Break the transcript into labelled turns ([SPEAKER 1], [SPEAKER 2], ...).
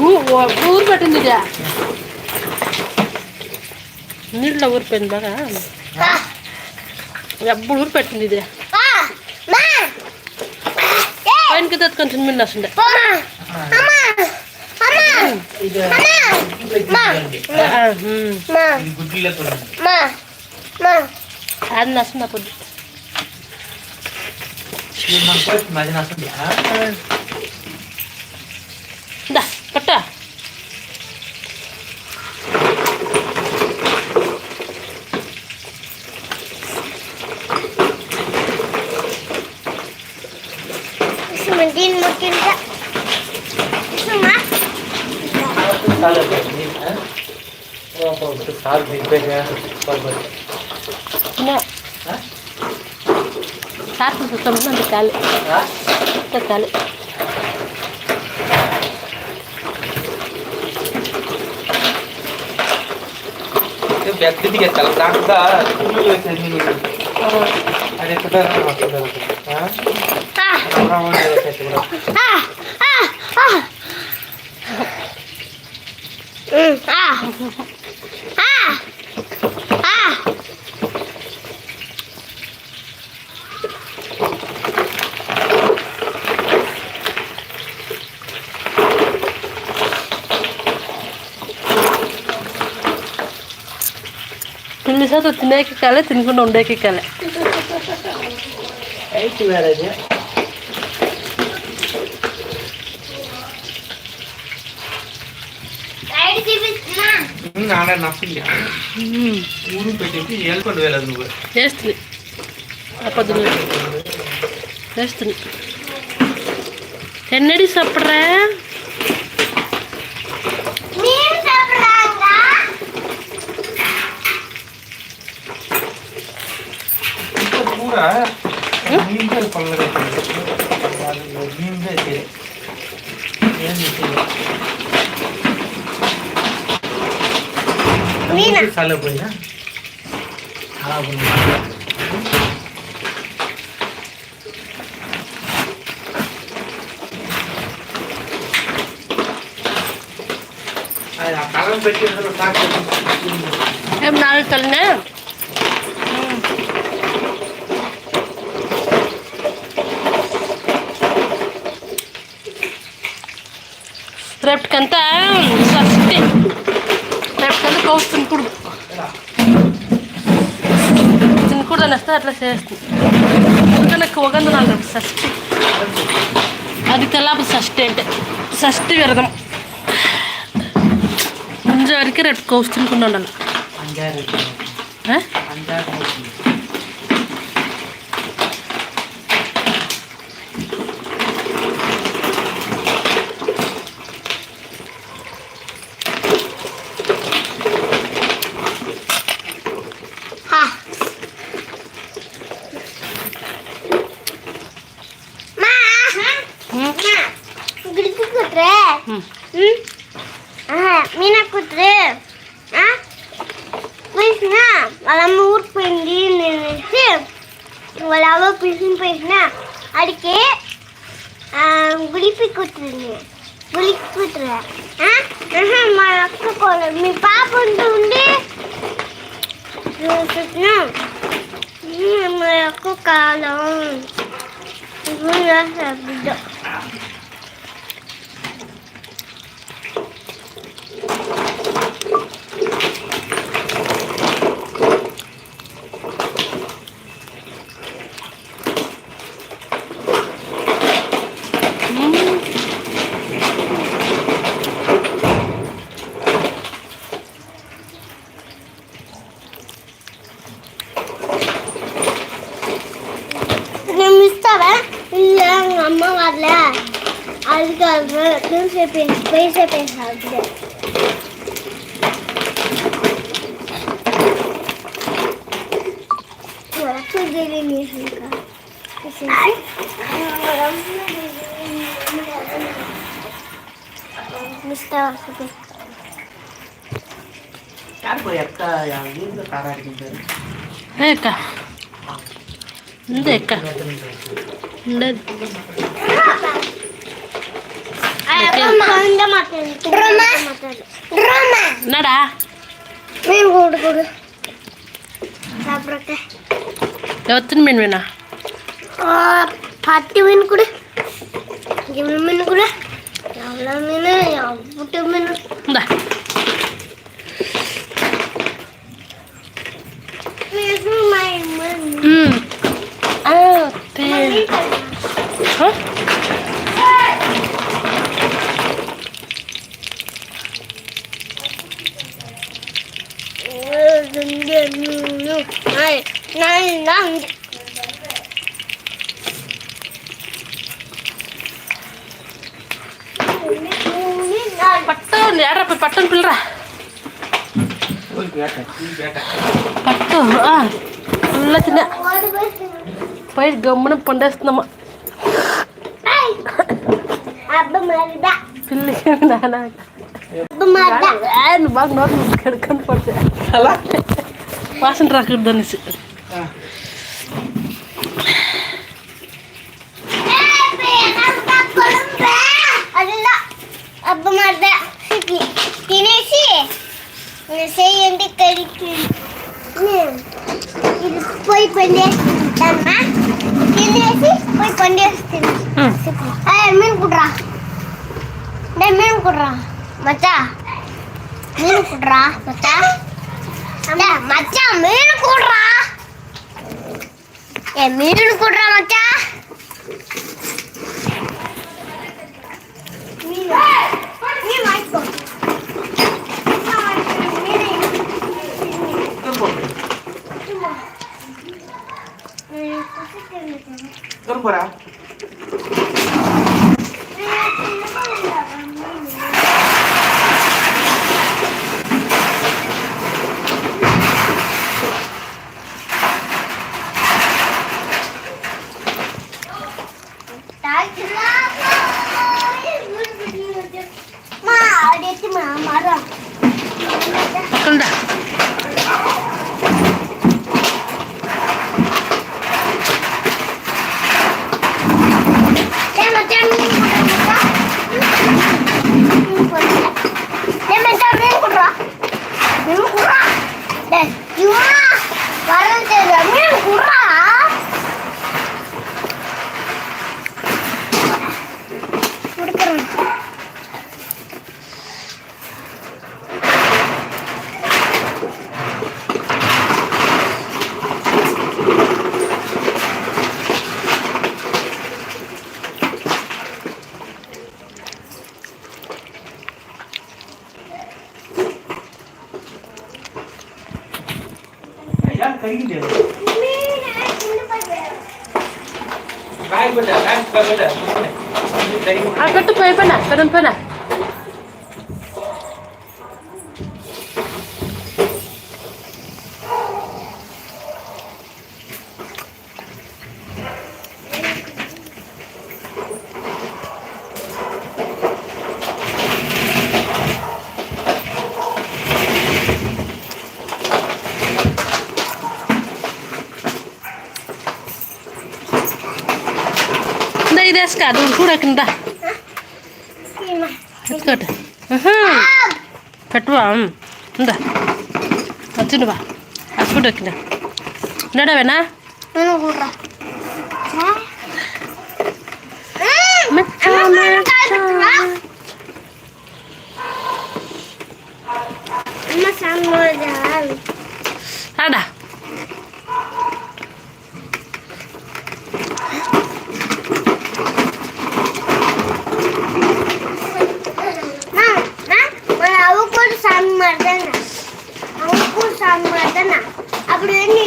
[SPEAKER 1] ఊరు పట్టింది నీళ్ళ ఊరిపోయింది బాగా. ఎప్పుడు ఊరు పెట్టింది ఇది. పైనకి తెచ్చుకొని మిన్న వస్తుండే అది నస్తుంది అప్పుడు దా. கட்டா
[SPEAKER 2] Din mungkin tak. Semua.
[SPEAKER 3] Kalau kalau tu sal dipegnya, kalau.
[SPEAKER 1] Nah. Satu tu semua dikali.
[SPEAKER 3] Hah?
[SPEAKER 1] Dikali.
[SPEAKER 3] আমাদের ব্যক্তি দিকে চালাম ডাক্তার তুমি রয়েছে আরে কোথায় হ্যাঁ? আমরা আমাদের রেখেছি
[SPEAKER 2] Ah!
[SPEAKER 3] ನಪ್ಪಿಲ್ಲ ఊరు పెట్టి ಹೇಳ್ಕೊಂಡು వెళ్ళదు నువ్వు
[SPEAKER 1] చేస్తుంది ఆ పొద్దున్న చేస్తుంది ఎన్నడి సప్పరా
[SPEAKER 3] पूरा ನಿಂಬೆ ಪಲ್ಲೆ ನಿಂಬೆ ಇದೆ ಏನು ಸಾಲ ಬೋಯ್ನ ಹಾಂ ಬೋಯ್ನ
[SPEAKER 1] अब नारियल चलने రేపటికంతా సస్తి. రేపటికంతా కోసి తినకూడదు. తినకూడదు అని వస్తే అట్లా చేస్తుంది. నాకు ఒగందనాలు రేపు షష్ఠి అది కలాప షష్ఠి అంటే షష్ఠి విరదం ముందు వరకు రేపు కోసి తినుకుండా ఉండాలి.
[SPEAKER 2] உங்களால் பிரிசுன்னு போயிருந்தேன் அதுக்கு குளிப்பி கொடுத்துருந்தேன் குளிப்பி கொடுத்துருவேன் ஆ? அக்கா கோலம் மீ பாப்பண்டு உண்டு. அக்கா காலம். அப்படிதான் Thank you. Dönse beni, beyse beyse güzel. Çok derin yaşında. Kesinlikle. Mr. Vasudev.
[SPEAKER 1] అక్క ఉంది అక్క ఉండదు என்னடா?
[SPEAKER 2] மீன் கூடு. கூடு சாப்பிட்றக்க
[SPEAKER 1] எத்தனை மீன் வேணா.
[SPEAKER 2] பத்து மீன் கொடு. இவ்வளோ மீன் கொடு. எவ்வளோ மீன்? எவ்வளோ மீன்?
[SPEAKER 1] இந்தா. ம். ஆ?
[SPEAKER 2] Nein, nein.
[SPEAKER 1] Patun, ya, rapi patun pilra. Patun, ah, pilra cina. Pair gamen pondas nama.
[SPEAKER 2] Hai, abu marida.
[SPEAKER 1] Pilih kan nana.
[SPEAKER 2] Abu marida.
[SPEAKER 1] Eh, nubang nol, kerkan pondas. Salah. Pasin terakhir dan sih.
[SPEAKER 2] அப்ப மாதிரி தினேஷி இந்த செய்யண்டி கறிக்கு இது போய் கொண்டே தினேஷி கொண்டே மீன் குடுறா. டே மீன் குடுறா மச்சா. மீன் குடுறா மச்சா மச்சா மீன் குடுறா. ஏ மீன் குடுறா மச்சா.
[SPEAKER 3] மீன் மீன்
[SPEAKER 1] കണ്ട?
[SPEAKER 3] Kan Aku
[SPEAKER 1] tuh pernah, pernah, pernah. Ada.
[SPEAKER 2] থাকলেন